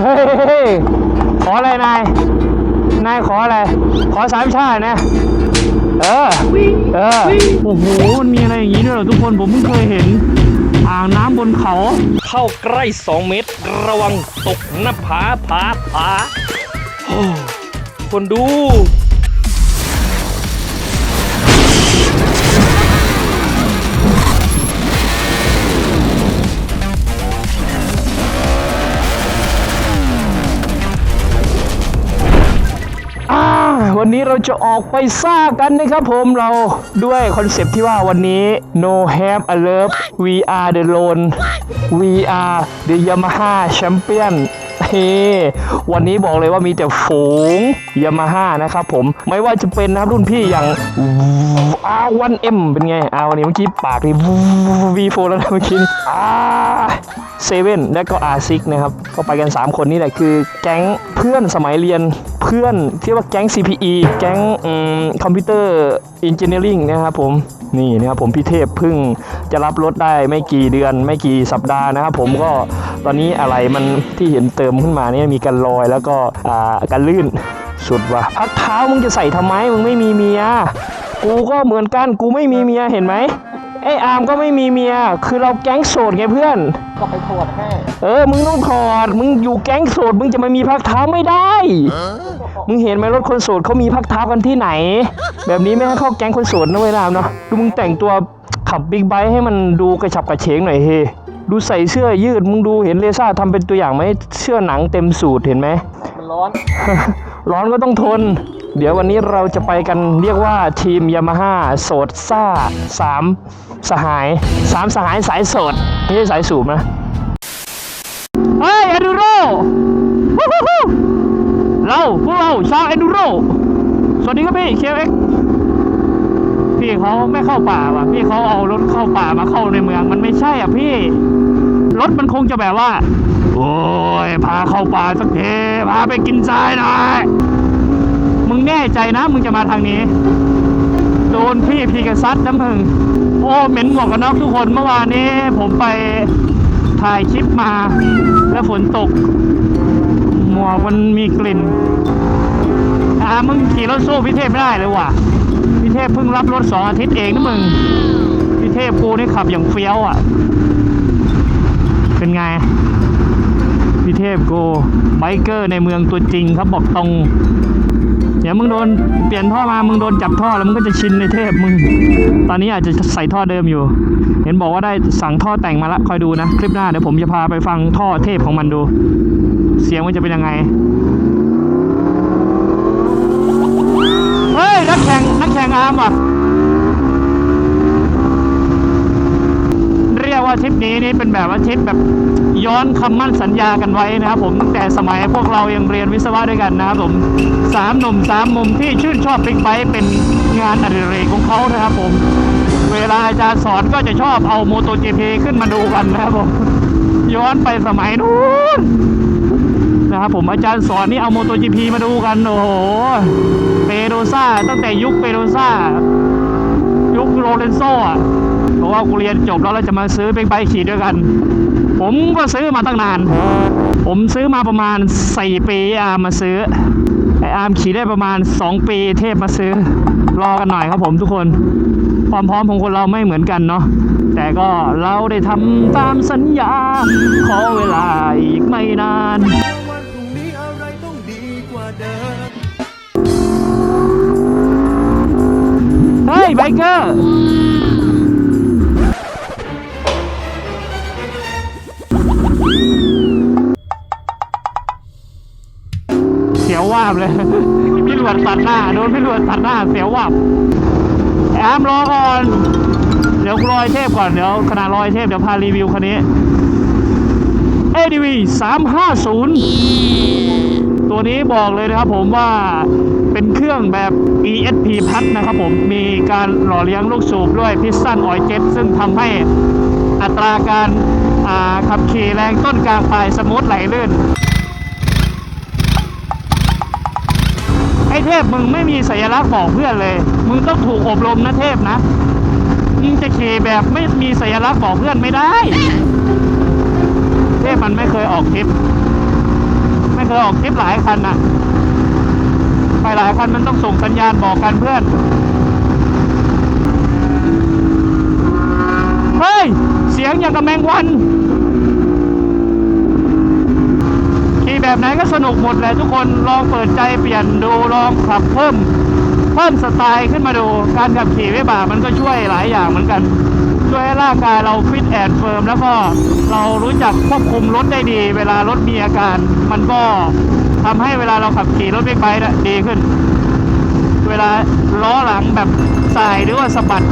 เฮ้ยขออะไรนาย นายขออะไร ขอสามชาตินะ เออ เออ โอ้โห มันมีอะไรอย่างนี้ด้วยเหรอทุกคน ผมเพิ่งเคยเห็น อ่างน้ำบนเขา เข้าใกล้ 2 เมตร ระวังตกหน้าผาผาผาคนดู นนี้เราจะออกไปซ่ากันนะครับผมเราด้วยคอนเซปต์ที่ว่าวันนี้ no have a love we are the lone we are the Yamaha champion เฮวันนี้บอกเลยว่ามีแต่ฝูงยามาฮ่านะครับผมไม่ว่าจะเป็นนะครับรุ่นพี่อย่าง R1M เอ็มเป็นไงอาวันนี้เมื่อกี้ปากนี่ V4 แล้วนะเมื่อกี้อาเซเว่นและก็อาซิกนะครับก็ไปกัน 3 คนนี่แหละคือแก๊งเพื่อนสมัยเรียนเพื่อนที่ว่าแก๊ง CPE แก๊งคอมพิวเตอร์อินเจเนียริงนะครับผม นี่นะครับผมพี่เทพเพึ่งจะรับรถได้ไม่กี่เดือน ไม่กี่สัปดาห์นะครับผมก็ตอนนี้อะไรมันที่เห็นเติมขึ้นมาเนี่ยมีกันรอยแล้วก็อ่ากันลื่นสุดว่ะพักเท้ามึงจะใส่ทำไมมึงไม่มีเมียกูก็เหมือนกันกูไม่มีเมียเห็นไหมไอ้อาร์มก็ไม่มีเมีย คือเราแก๊งโสดไงเพื่อน ก็ไปถอดให้ เออ มึงต้องถอด มึงอยู่แก๊งโสด มึงจะมามีพักเท้าไม่ได้ มึงเห็นไหมรถคนโสดเขามีพักเท้ากันที่ไหน แบบนี้ไม่ให้เข้าแก๊งคนโสดนะเว้ยนามเนาะดูมึงแต่งตัวขับบิ๊กไบค์ให้มันดูกระฉับกระเฉงหน่อยเฮดูใส่เสื้อยืดมึงดูเห็นเลซ่าทำเป็นตัวอย่างไหมเสื้อหนังเต็มสูทเห็นไหมมันร้อน ร้อนก็ต้องทน เดี๋ยววันนี้เราจะไปกันเรียกว่าทีมยามาฮ่าโสดซ่าสามสหายสามสหายสายโสดไม่ใช่สายสูบนะ วัสดีครับพี่เคเอ็กพี่เขาไม่เข้าป่าว่ะ พี่เขาเอารถเข้าป่ามาเข้าในเมือง มันไม่ใช่อะพี่ รถมันคงจะแบบว่า โอ้ยพาเข้าป่าสักทีพาไปกินทรายหน่อยมึงแน่ใจนะ มึงจะมาทางนี้ โดนพี่พีกซัดน้ำมึงโอ้เหม็นหมวกกันน็อกทุกคนเมื่อวานนี้ ผมไปถ่ายคลิปมา แล้วฝนตก หมวกมันมีกลิ่นามึงขี่รถสู้พี่เทพไม่ได้เลยว่ะพี่เทพเพิ่งรับรถสองอาทิตย์เองนะมึงพี่เทพกูนี่ขับอย่างเฟี้ยวอะ เป็นไงพี่เทพกูไบเกอร์ในเมืองตัวจริงครับบอกตรงเดี๋ยวมึงโดนเปลี่ยนท่อมา มึงโดนจับท่อแล้วมึงก็จะชินในเทพมึง ตอนนี้อาจจะใส่ท่อเดิมอยู่ เห็นบอกว่าได้สั่งท่อแต่งมาแล้วคอยดูนะ คลิปหน้าเดี๋ยวผมจะพาไปฟังท่อเทพของมันดู เสียงมันจะเป็นยังไง เฮ้ย นักแข่งนักแข่งอาร์มว่ะเรียกว่าทริปนี้นี่เป็นแบบว่าทริปแบบย้อนคำมั่นสัญญากันไว้นะครับผมตั้งแต่สมัยพวกเรายังเรียนวิศวะด้วยกันนะครับผมสามหนุ่มสามมุมที่ชื่นชอบบิ๊กไบค์เป็นงานอดิเรกของเขานะครับผม เวลาอาจารย์สอนก็จะชอบเอาโมโต GP ขึ้นมาดูกันนะครับผมย้อนไปสมัยนู้น นะครับผมอาจารย์สอนนี่เอาโมโต GP มาดูกัน โอ้โห เปโดซ่า ตั้งแต่ยุคเปโดซ่า ยุคโรเลนโซอะเพราะว่ากูเรียนจบแล้วเราจะมาซื้อเป็นไบขี่ด้วยกัน ผมก็ซื้อมาตั้งนาน ผมซื้อมาประมาณ4ปีอามาซื้อไออาร์มขี่ได้ประมาณ 2 ปีเทพมาซื้อ รอกันหน่อยครับผมทุกคน ความพร้อมของคนเราไม่เหมือนกันเนาะแต่ก็เราได้ทำตามสัญญา ขอเวลาอีกไม่นาน เฮ้ยไบเกอร์เสียววาบเลยพี่หลวดตัดหน้าโดนพี่หลวดตัดหน้าเสียววาบแอมรอก่อน เดี๋ยวรอยเทพก่อนเดี๋ยวขนาดรอยเทพเดี๋ยวพารีวิวคันนี้ ADV 350 ตัวนี้บอกเลยนะครับผมว่าเป็นเครื่องแบบ ESP พัดนะครับผมมีการหล่อเลี้ยงลูกสูบด้วยพิสตันออยเจ็ตซึ่งทำให้อัตราการาขับขี่แรงต้นกลางปลายสมูทไหลลื่นไอ้เทพมึงไม่มีสัญลักษณ์บอกเพื่อนเลย มึงต้องถูกอบรมนะเทพนะ มึงจะขี่แบบไม่มีสัญลักษณ์บอกเพื่อนไม่ได้ เทที่มันไม่เคยออกทริป ยออกคลิปหลายคันน่ะไปหลายคันมันต้องส่งสัญญาณบอกกันเพื่อน เฮ้ย เสียงอย่างกับแมงวันขี่แบบไหนก็สนุกหมดแหละทุกคนลองเปิดใจเปลี่ยนดูลองขับเพิ่ม เพิ่มสไตล์ขึ้นมาดูการขับขี่วิบากมันก็ช่วยหลายอย่างเหมือนกัน ช่วยให้ร่างกายเราฟิตแอนด์เฟิร์มแล้วก็เรารู้จักควบคุมรถได้ดี เวลารถมีอาการ มันก็ทำให้เวลาเราขับขี่รถบิ๊กไบค์ดีขึ้น เวลาล้อหลังแบบสายหรือว่าสะบัด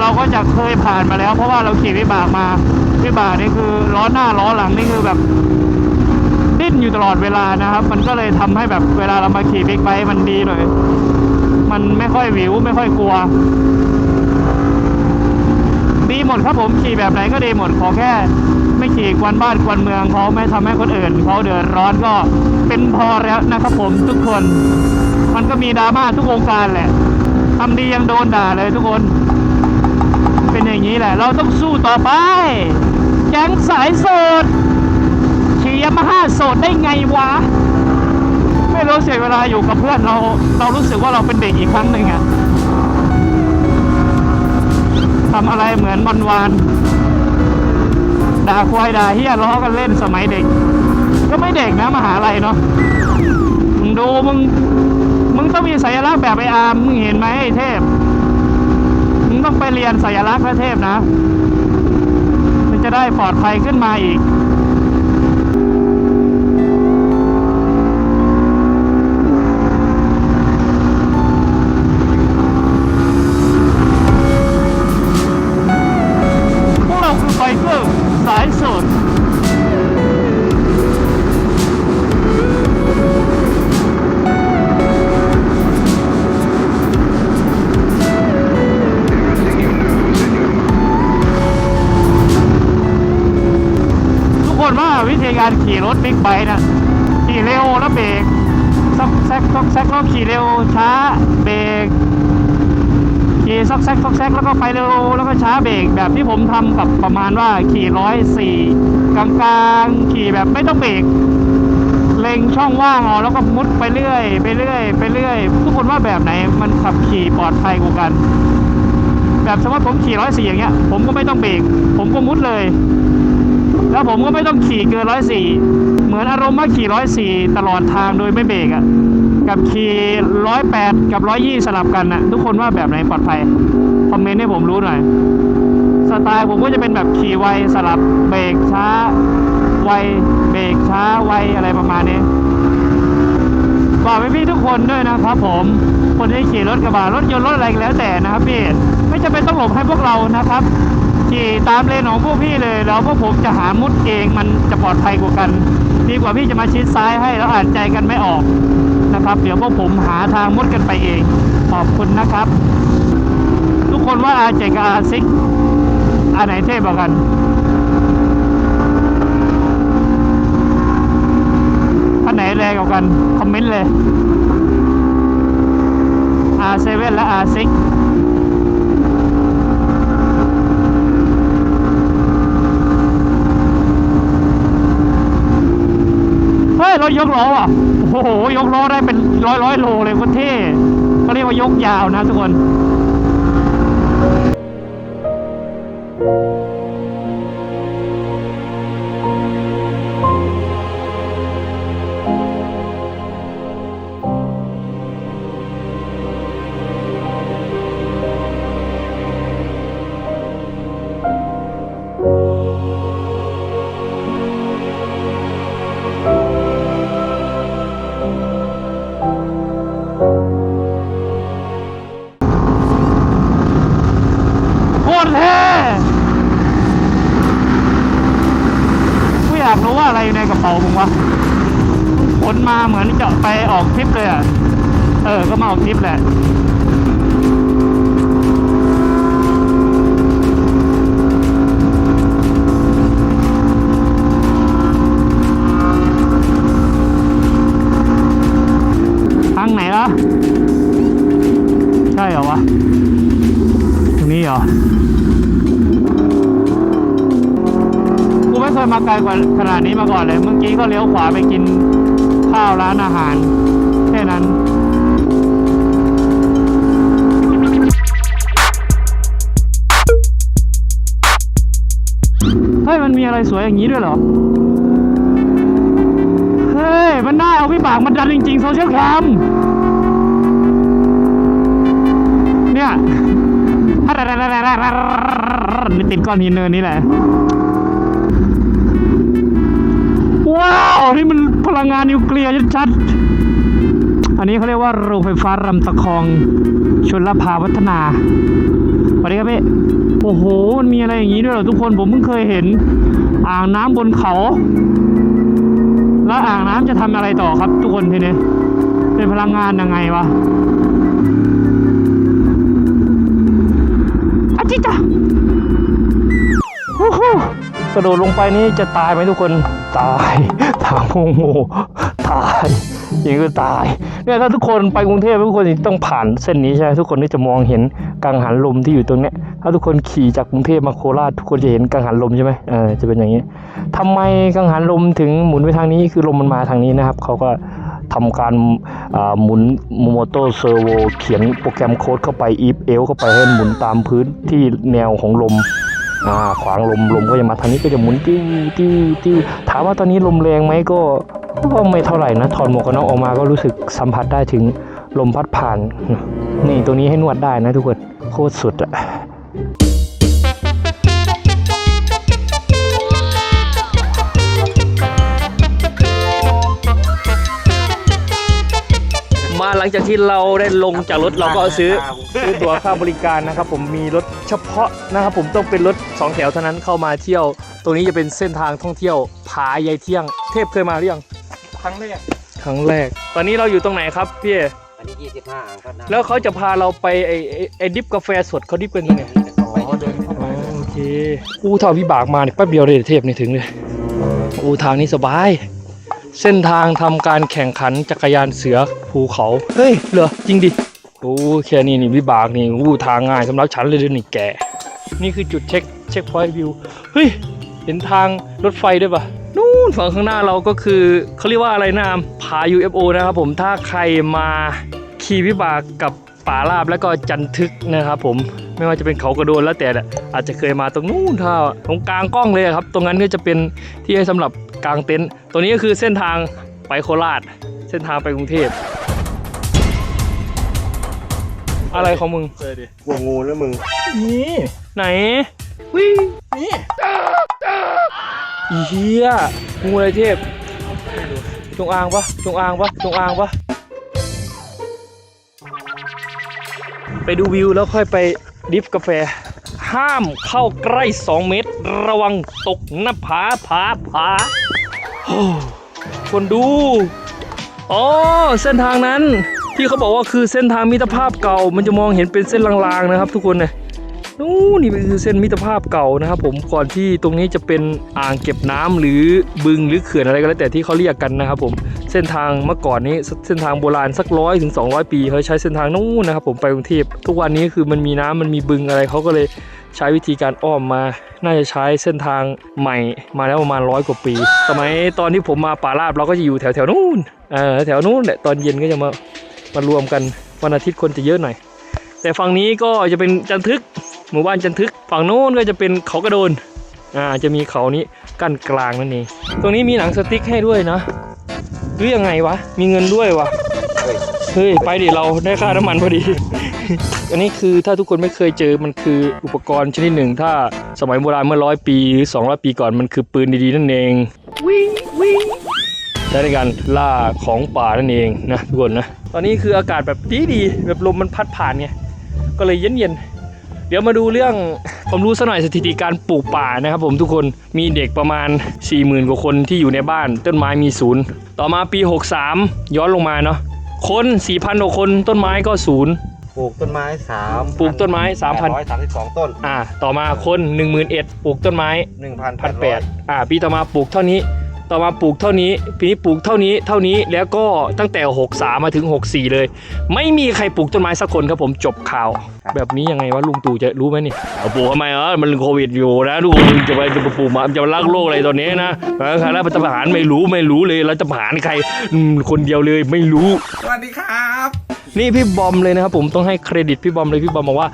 เราก็จะเคยผ่านมาแล้ว เพราะว่าเราขี่วิบากมาวิบากนี่คือล้อหน้าล้อหลังนี่คือแบบดิ้นอยู่ตลอดเวลานะครับ มันก็เลยทำให้แบบเวลาเรามาขี่บิ๊กไบค์มันดีหน่อย มันไม่ค่อยหวิวไม่ค่อยกลัว ดีหมดครับผมขี่แบบไหนก็ดีหมดขอแค่ ไม่ขี่กวนบ้านกวนเมืองเขาไม่ทำให้คนอื่นเขาเดือดร้อนก็เป็นพอแล้วนะครับผมทุกคน มันก็มีดราม่าทุกวงการแหละทำดียังโดนด่าเลยทุกคน เป็นอย่างนี้แหละ เราต้องสู้ต่อไปแก๊งสายโสดขี่ยามาฮ่าโสดได้ไงวะ ไม่รู้เสียเวลาอยู่กับเพื่อนเราเรารู้สึกว่าเราเป็นเด็กอีกครั้งหนึ่งอะทำอะไรเหมือนวันวานด่าควายด่าเฮียล้อกันเล่นสมัยเด็ก ก็ไม่เด็กนะมหาลัยเนาะมึงดูมึงมึงต้องมีสัญลักษณ์แบบไออาร์มมึงเห็นไหมไอเทพมึงต้องไปเรียนสัญลักษณ์พระเทพนะ มันจะได้ปลอดภัยขึ้นมาอีก บิ๊กไบค์นะขี่เร็วแล้วเบรกซอกแซกซอกแซกแล้วขี่เร็วช้าเบรกขี่ซอกแซกซอกแซกแล้วก็ไปเร็วแล้วก็ช้าเบรกแบบที่ผมทำกับประมาณว่าขี่ร้อยสี่กลางๆขี่แบบไม่ต้องเบรกเล็งช่องว่างเอาแล้วก็มุดไปเรื่อย ไปเรื่อย ไปเรื่อย ทุกคนว่าแบบไหนมันขับขี่ปลอดภัยกว่ากัน แบบสมมติผมขี่ร้อยสี่อย่างเงี้ย ผมก็ไม่ต้องเบรกผมก็มุดเลย แล้วผมก็ไม่ต้องขี่เกินร้อยสี่เหมือนอารมณ์ว่าขี่ร้อยสี่ตลอดทางโดยไม่เบรกอะ่ะกับขี่ร้อยแปดกับร้อยยี่สลับกันน่ะ ทุกคนว่าแบบไหนปลอดภัยคอมเมนต์ให้ผมรู้หน่อยสไตล์ผมก็จะเป็นแบบขี่ไวสลับเบรกช้า ไวเบรกช้าไวอะไรประมาณนี้ฝากพี่ๆทุกคนด้วยนะครับผมคนที่ขี่รถกระบะรถยนต์รถอะไรก็แล้วแต่นะครับพี่ไม่จำเป็นต้องหลบให้พวกเรานะครับ ขี่ตามเลนของพวกพี่เลย แล้วพวกผมจะหามุดเองมันจะปลอดภัยกว่ากัน ดีกว่าพี่จะมาชิดซ้ายให้แล้วอ่านใจกันไม่ออกนะครับ เดี๋ยวพวกผมหาทางมุดกันไปเอง ขอบคุณนะครับ ทุกคนว่าอาเจกับอาซิกอันไหนเท่กว่ากันอันไหนแรงกว่ากัน คอมเมนต์เลย R7 และ R6 เฮ้ยร ถยกล้ออะโอ้โห ยกล้อได้เป็นร้อยร้อยโลเลยคนเท่เขาเรียกว่ายกยาวนะทุกคน เหมือนจะไปออกทริปเลยอะ เออ ก็มาออกทริปแหละทางไหนล่ะ ใช่เหรอวะ ตรงนี้เหรอ กูไม่เคยมาไกลกว่าขนาดนี้มาก่อนเลย เมื่อกี้ก็เลี้ยวขวาไปกิน ข้าวร้านอาหาร แค่นั้นเฮ้ยมันมีอะไรสวยอย่างนี้ด้วยเหรอ เฮ้ย มันน่าเอาพี่ปากมันดันจริงๆโซเชียลแคมเนี่ยนี่ติดก้อนหินเนินนี่แหละ ว้าว นี่มัน พลังงานนิวเคลียร์ชัดๆอันนี้เขาเรียกว่าโรงไฟฟ้ารำตะคองชนลภาวัฒนาสวัสดีครับพี่โอ้โห มันมีอะไรอย่างนี้ด้วยเหรอทุกคนผมเพิ่งเคยเห็น อ่างน้ำบนเขา แล้วอ่างน้ำจะทำอะไรต่อครับ ทุกคนทีนี้เป็นพลังงานยังไงวะอาจิจ้ะโอ้โห กระโดดลงไปนี่จะตายไหมทุกคนตายถามโงโง่ตายอย่างนี้ก็ตายเนี่ยถ้าทุกคนไปกรุงเทพทุกคนต้องผ่านเส้นนี้ใช่ไหมทุกคนที่จะมองเห็นกังหันลมที่อยู่ตรงเนี้ยถ้าทุกคนขี่จากกรุงเทพมาโคราชทุกคนจะเห็นกังหันลมใช่ไหมเออจะเป็นอย่างนี้ทำไมกังหันลมถึงหมุนไปทางนี้คือลมมันมาทางนี้นะครับเขาก็ทำการหมุนโมโตเซอร์โวเขียนโปรแกรมโค้ดเข้าไปอีฟเอลเข้าไปให้มันหมุนตามพื้นที่แนวของลม อ่าขวางลมลมก็จะมาทางนี้ก็จะหมุนติ้วติ้วติ้วถามว่าตอนนี้ลมแรงไหมก็ก็ไม่เท่าไหร่นะถอดหมวกกันน็อกออกมาก็รู้สึกสัมผัสได้ถึงลมพัดผ่าน นี่ตัวนี้ให้นวดได้นะทุกคนโคตรสุดอะ มาหลังจากที่เราได้ลงจากรถเราก็ซื้อซื้อตั๋วค่าบริการนะครับ ผมมีรถเฉพาะนะครับผมต้องเป็นรถสองแถวเท่านั้นเข้ามาเที่ยว ตรงนี้จะเป็นเส้นทางท่องเที่ยวผายายเที่ยง เทพเคยมาหรือยังครั้งแรกครั้งแรก ตอนนี้เราอยู่ตรงไหนครับพี่เออันนี้25อ่างครับน้ำแล้วเขาจะพาเราไปไอไอ้ไอดิฟกาแฟสดเขาดิฟกันยังไงอ๋อเดินเข้าไปโอเคอู้เท่าพี่บากมาเนี่ยแป๊บเดียวเลยเทพนี่ถึงเลยอู้ทางนี้สบาย เส้นทางทำการแข่งขันจักรยานเสือภูเขา เฮ้ย เหรอ จริงดิโอ้แค่นี้นี่พี่บากนี่อู้ทางง่ายสำหรับฉันเลยเด้วยวนี่แก นี่คือจุดเช็คเช็คพอยต์วิว เฮ้ย เห็นทางรถไฟด้วยปะนู่นฝั่งข้างหน้าเราก็คือเขาเรียกว่าอะไรนะผา UFO นะครับผมถ้าใครมาขี่วิบากกับป่าลาบแล้วก็จันทึกนะครับผมไม่ว่าจะเป็นเขากระโดนแล้วแต่อาจจะเคยมาตรงนู้นถ้าตรงกลางกล้องเลยอะครับ ตรงนั้นก็จะเป็นที่ให้สำหรับ กางเต็นท์ตัวนี้ก็คือเส้นทางไปโคราช เส้นทางไปกรุงเทพ อะไรของมึงกลัวงูแล้วมึง นี่ไหนวินี่อีเหี้ยงูอะไรเทพจงอางปะจงอางปะจงอางปะไปดูวิวแล้วค่อยไปดริฟกาแฟ ห้ามเข้าใกล้ 2 เมตร ระวังตกหน้าผาผาผา โอ้คนดู อ๋อ เส้นทางนั้น ที่เขาบอกว่าคือเส้นทางมิตรภาพเก่า มันจะมองเห็นเป็นเส้นลางๆนะครับทุกคนเนี่ยนู่นนี่คือเส้นมิตรภาพเก่านะครับผมก่อนที่ตรงนี้จะเป็นอ่างเก็บน้ำหรือบึงหรือเขื่อนอะไรก็แล้วแต่ที่เขาเรียกกันนะครับผมเส้นทางเมื่อก่อนนี้เส้นทางโบราณสักร้อยถึง200 ปีเขาใช้เส้นทางนู้นนะครับผมไปกรุงเทพทุกวันนี้คือมันมีน้ำมันมีบึงอะไรเขาก็เลย ใช้วิธีการอ้อมมา น่าจะใช้เส้นทางใหม่มาแล้วประมาณร้อยกว่าปี สมัยตอนที่ผมมาป่าราบเราก็จะอยู่แถวแถวนู้นเออแถวนู้นแหละตอนเย็นก็จะมามารวมกันวันอาทิตย์คนจะเยอะหน่อย แต่ฝั่งนี้ก็จะเป็นจันทึก หมู่บ้านจันทึก ฝั่งโน้นก็จะเป็นเขากระโดนอ่าจะมีเขานี้กั้นกลางนั่นเองตรงนี้มีหนังสติ๊กให้ด้วยนะหรือยังไงวะมีเงินด้วยวะเฮ้ยไปดิเราได้ค่าน้ำมันพอดี อันนี้คือถ้าทุกคนไม่เคยเจอมันคืออุปกรณ์ชนิดหนึ่ง ถ้าสมัยโบราณเมื่อร้อยปีหรือสองร้อยปีก่อนมันคือปืนดีๆนั่นเองวิ่งวิ่งใช้ในการล่าของป่านั่นเองนะทุกคนนะ ตอนนี้คืออากาศแบบดีดีๆแบบลมมันพัดผ่านไงก็เลยเย็นเย็นๆเดี๋ยวมาดูเรื่องความรู้สักหน่อยสถิติการปลูกป่านะครับผมทุกคนมีเด็กประมาณ 40,000 กว่าคนที่อยู่ในบ้าน ต้นไม้มีศูนย์ต่อมาปี 63 ย้อนลงมาเนาะคน4,000กว่าคนต้นไม้ก็ศูนย์ ลูกต้นไม้สามปลูกต้นไม้3,000ร้อยสามสิบสองต้น อ่า ต่อมาคน11,000ปลูกต้นไม้หนึ่งพัน1,800อ่า ปีต่อมาปลูกเท่านี้ ต่อมาปลูกเท่านี้ ปีนี้ปลูกเท่านี้ เท่านี้ แล้วก็ตั้งแต่63มาถึง64เลย ไม่มีใครปลูกต้นไม้สักคนครับผมจบข่าว แบบนี้ยังไงวะลุงตู่จะรู้ไหมนี่เอาปลูกทำไมเออมันโควิดอยู่นะดูจะไปจะไปปลูกมาจะมาลักโลกอะไรตอนนี้นะเออใครรับประหารไม่รู้ไม่รู้เลยแล้วจะประหารใครอืมคนเดียวเลยไม่รู้ สวัสดีครับ นี่พี่บอมเลยนะครับผมต้องให้เครดิตพี่บอมเลยพี่บอมบอกว่า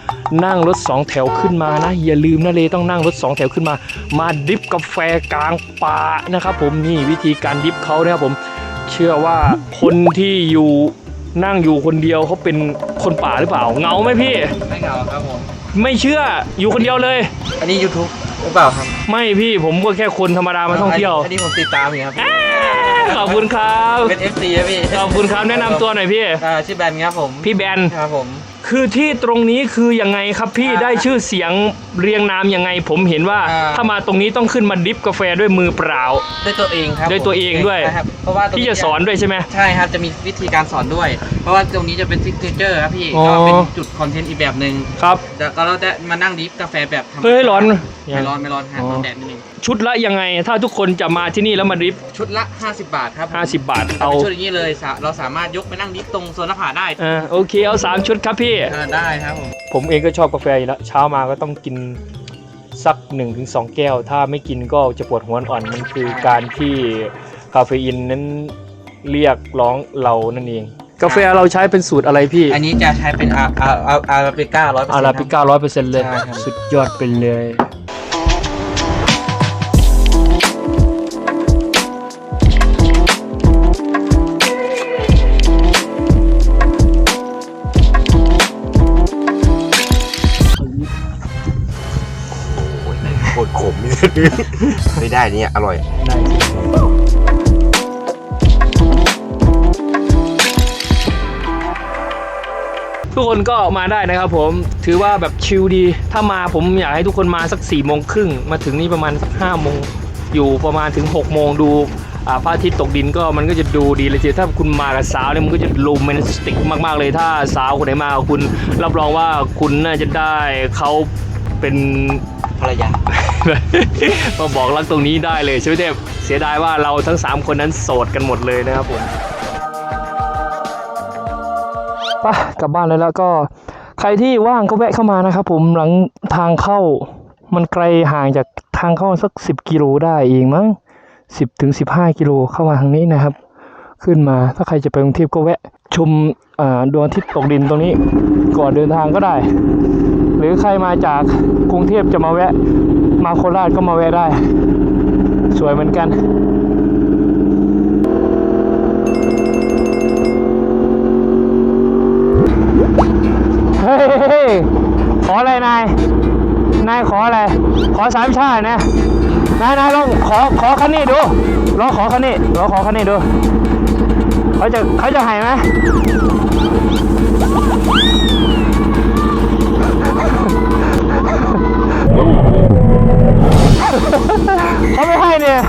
นั่งรถสองแถวขึ้นมานะอย่าลืมนะเลยต้องนั่งรถสองแถวขึ้นมา มาดริฟกาแฟกลางป่านะครับผมนี่วิธีการดริฟเขานะครับผมเชื่อว่าคนที่อยู่นั่งอยู่คนเดียวเขาเป็นคนป่าหรือเปล่าเหงาไหมพี่ ไม่เหงาครับผม ไม่เชื่ออยู่คนเดียวเลย อันนี้ YouTube หรือเปล่าครับ ไม่พี่ผมก็แค่คนธรรมดามาท่องเที่ยว อันนี้ผมติดตามอยู่ครับอ่า ขอบคุณครับเป็น FC ครับพี่ขอบคุณครับแนะนำตัวหน่อยพี่ อ่าชื่อแบนครับผมพี่แบนครับผม คือที่ตรงนี้คือยังไงครับพี่อ่าได้ชื่อเสียงเรียงนามยังไง ผมเห็นว่า อ่า ถ้ามาตรงนี้ต้องขึ้นมาดริฟกาแฟด้วยมือเปล่า ด้วยตัวเองครับด้วยตัวเองด้วยใช่ครับเพราะว่าตรงพี่จะสอนด้วยใช่ไหม ใช่ครับจะมีวิธีการสอนด้วย เพราะว่าตรงนี้จะเป็นซิกเนเจอร์ครับพี่อ๋อ ก็เป็นจุดคอนเทนต์อีกแบบหนึ่งครับแต่ก็เราจะมานั่งดริฟกาแฟแบบธรรมชาติเฮ้ยร้อนไม่ร้อนไม่ร้อนฮะอ๋อ ร้อนแดดนิดนึงชุดละยังไง ถ้าทุกคนจะมาที่นี่แล้วมาดริฟชุดละ 50 บาทครับผม50 บาทเอาเอา ชุดอย่างนี้เลยสาเราสามารถยกไปนั่งดริฟตรงโซนหน้าผาได้ อ่าโอเคเอาสามชุดครับพี่อ่าได้ครับผมผมเองก็ชอบกาแฟอยู่แล้วเช้ามาก็ต้องกินสัก1นถึงสแก้ว ถ้าไม่กินก็จะปวดหัวอ่อนมันคือการที่คาเฟอีนนั้นเรียกร้องเรานั่นเอง กาแฟเราใช้เป็นสูตรอะไรพี่ อันนี้จะใช้เป็นอาอาอาอาราบิก้าร้อยเปอร์อาเซ็นต์ราบิก้าร้อยเปอร์เซ็นต์เลยใช่ครับสุดยอดไปเลย ไม่ได้เนี่ยอร่อย ทุกคนก็มาได้นะครับผมถือว่าแบบชิลดี ถ้ามาผมอยากให้ทุกคนมาสัก4ี่โมงครึ่งมาถึงนี่ประมาณสัก5้าโมงอยู่ประมาณถึง6กโมงดูพระอาทิตย์ตกดินก็มันก็จะดูดีเลยทีถ้าคุณมากับสาวเนี่ยมันก็จะโรแมนติกมากๆเลย ถ้าสาวคนไหนมากับคุณรับรองว่าคุณน่าจะได้เขาเป็น มาบอกรักตรงนี้ได้เลยใช่ไหมเทพเสียดายว่าเราทั้ง 3 คนนั้นโสดกันหมดเลยนะครับผมปะกลับบ้านเลยแล้วก็ใครที่ว่างก็แวะเข้ามานะครับผมหลังทางเข้า มันไกลห่างจากทางเข้าสัก 10 กิโลได้เองมั้ง10ถึง15 กิโลเข้ามาทางนี้นะครับ ขึ้นมาถ้าใครจะไปกรุงเทพก็แวะชมอ่าดวงอาทิตย์ตกดินตรงนี้ก่อนเดินทางก็ได้ หรือใครมาจากกรุงเทพจะมาแวะ มาโคราชก็มาแวะได้ สวยเหมือนกันเฮ้ยขออะไรนาย นายขออะไร ขอสามชาตินะ นายนายลองขอขอคันนี้ดูลองขอคันนี้ลองขอคันนี้ดู เขาจะเขาจะให้ไหม เขาไม่ให้เนี่ย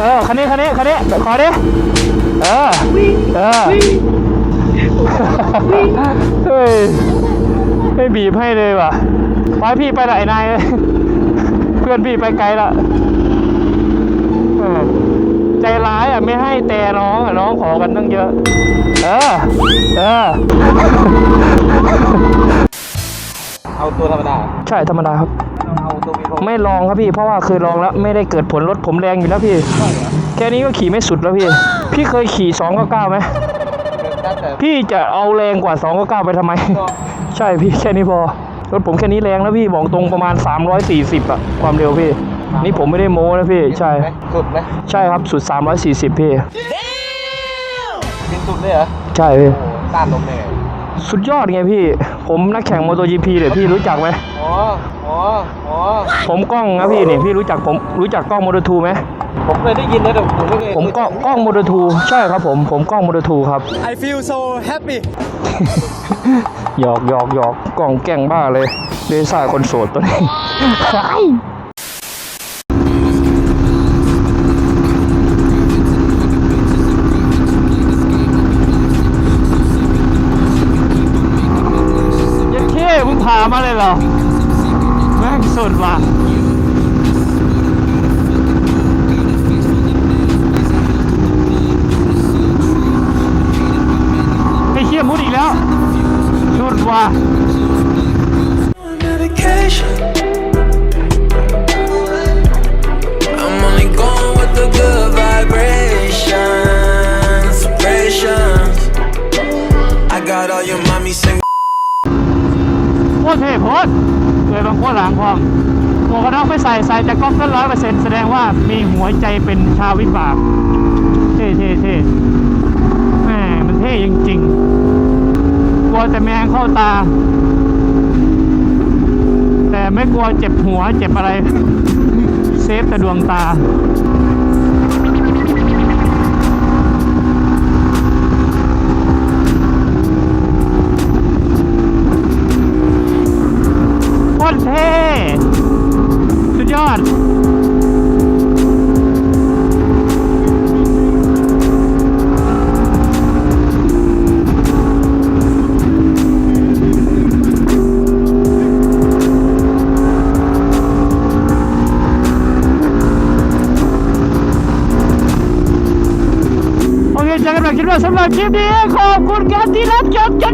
เออคันนี้คันนี้คันนี้ขอดิเออเออเฮ้ยไม่บีบให้เลยว่ะไปพี่ไปไหนนายเพื่อนพี่ไปไกลละเออใจร้ายอะไม่ให้แต่น้องอะน้องขอกันตั้งเยอะ เออ เออ เอาตัวธรรมดา ใช่ธรรมดาครับเอาตัววีโไม่ลองครับพี่ เพราะว่าเคยลองแล้วไม่ได้เกิดผลรถผมแรงอยู่แล้วพี่ แค่นี้ก็ขี่ไม่สุดแล้วพี่ พี่เคยขี่2 9 9ไหมแต่พี่จะเอาแรงกว่า2 9 9ไปทำไม ใช่พี่แค่นี้พอรถผมแค่นี้แรงแล้วพี่บอกตรงประมาณ 340อะความเร็วพี่ นี่ผมไม่ได้โม้นะพี่ ใช่สุดไหมใช่ครับสุด 340 พี่บินสุดเลยเหรอ ใช่พี่โอ้ต้านลมได้ไง สุดยอดไงพี่ ผมนักแข่งมอเตอร์จีพีเดี๋ยวพี่รู้จักไหมอ๋ออ๋ออ๋อผมกล้องนะพี่นี่พี่รู้จักผมรู้จักกล้องมอเตอร์ทูไหมผมเคยได้ยินนะแต่ผมไม่เคยผมกล้องกล้องมอเตอร์ทูใช่ครับผมผมกล้องมอเตอร์ทูครับ I feel so happy หยอกหยอกหยอกกล่องแกล้งบ้าเลยเดซ่าคนโสดตัวนี้ I'm only going with the good vibrations, vibrations. I got all your mommy singing. โคตรเท่โพดเลยบางโคตรหลังพร้อมหมวกกันน็อกไม่ใส่ใส่แต่ก๊อฟก็ร้อยเปอร์เซ็นต์แสดงว่ามีหัวใจเป็นชาววิบากเท่เท่เท่แหมมันเท่จริงๆกลัวแต่แมงเข้าตา แต่ไม่กลัวเจ็บหัวเจ็บอะไร เซฟแต่ดวงตา โอเค